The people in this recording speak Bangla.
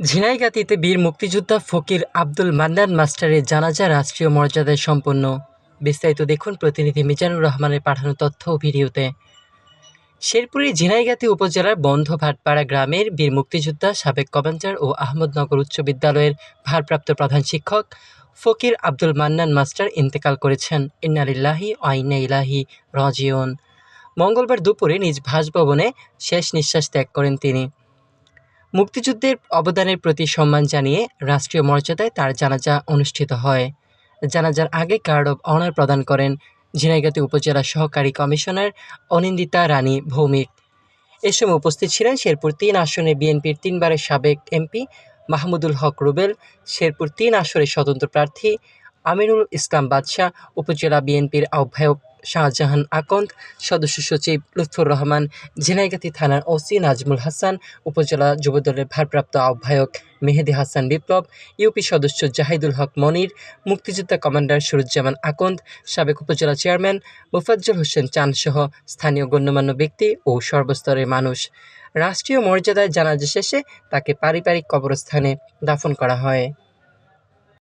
ঝিনাইগাতীতে বীর মুক্তিযোদ্ধা ফকির আব্দুল মান্নান মাস্টারের জানাজা রাষ্ট্রীয় মর্যাদায় সম্পন্ন। বিস্তারিত দেখুন প্রতিনিধি মিজানুর রহমানের পাঠানো তথ্য ও ভিডিওতে। শেরপুরের ঝিনাইগাতি উপজেলার বন্ধ ভাটপাড়া গ্রামের বীর মুক্তিযোদ্ধা সাবেক কমান্ডার ও আহমদনগর উচ্চ বিদ্যালয়ের ভারপ্রাপ্ত প্রধান শিক্ষক ফকির আব্দুল মান্নান মাস্টার ইন্তেকাল করেছেন। ইন্নালিল্লাহি আইনা ইলাহি রাজিউন। মঙ্গলবার দুপুরে নিজ বাসভবনে শেষ নিঃশ্বাস ত্যাগ করেন তিনি। মুক্তিযুদ্ধের অবদানের প্রতি সম্মান জানিয়ে রাষ্ট্রীয় মর্যাদায় তার জানাজা অনুষ্ঠিত হয়। জানাজার আগে কার্ড অব অনার প্রদান করেন ঝিনাইগাতী উপজেলা সহকারী কমিশনার অনিন্দিতা রানী ভৌমিক। এ সময় উপস্থিত ছিলেন শেরপুর তিন আসনে বিএনপির তিনবারের সাবেক এমপি মাহমুদুল হক রুবেল, শেরপুর তিন আসনের স্বতন্ত্র প্রার্থী আমিনুল ইসলাম বাদশাহ, উপজেলা বিএনপির আহ্বায়ক শাহজাহান আকন্দ, সদস্য সচিব লুৎফুর রহমান, ঝিনাইগাতী থানার ওসি নাজমুল হাসান, উপজেলা যুবদলের ভারপ্রাপ্ত আহ্বায়ক মেহেদি হাসান বিপ্লব, ইউপি সদস্য জাহিদুল হক মনির, মুক্তিযোদ্ধা কমান্ডার সুরুজ্জামান আকন্দ, সাবেক উপজেলা চেয়ারম্যান মুফাজ্জল হোসেন চাঁদসহ স্থানীয় গণ্যমান্য ব্যক্তি ও সর্বস্তরের মানুষ। রাষ্ট্রীয় মর্যাদায় জানাজা শেষে তাকে পারিবারিক কবরস্থানে দাফন করা হয়।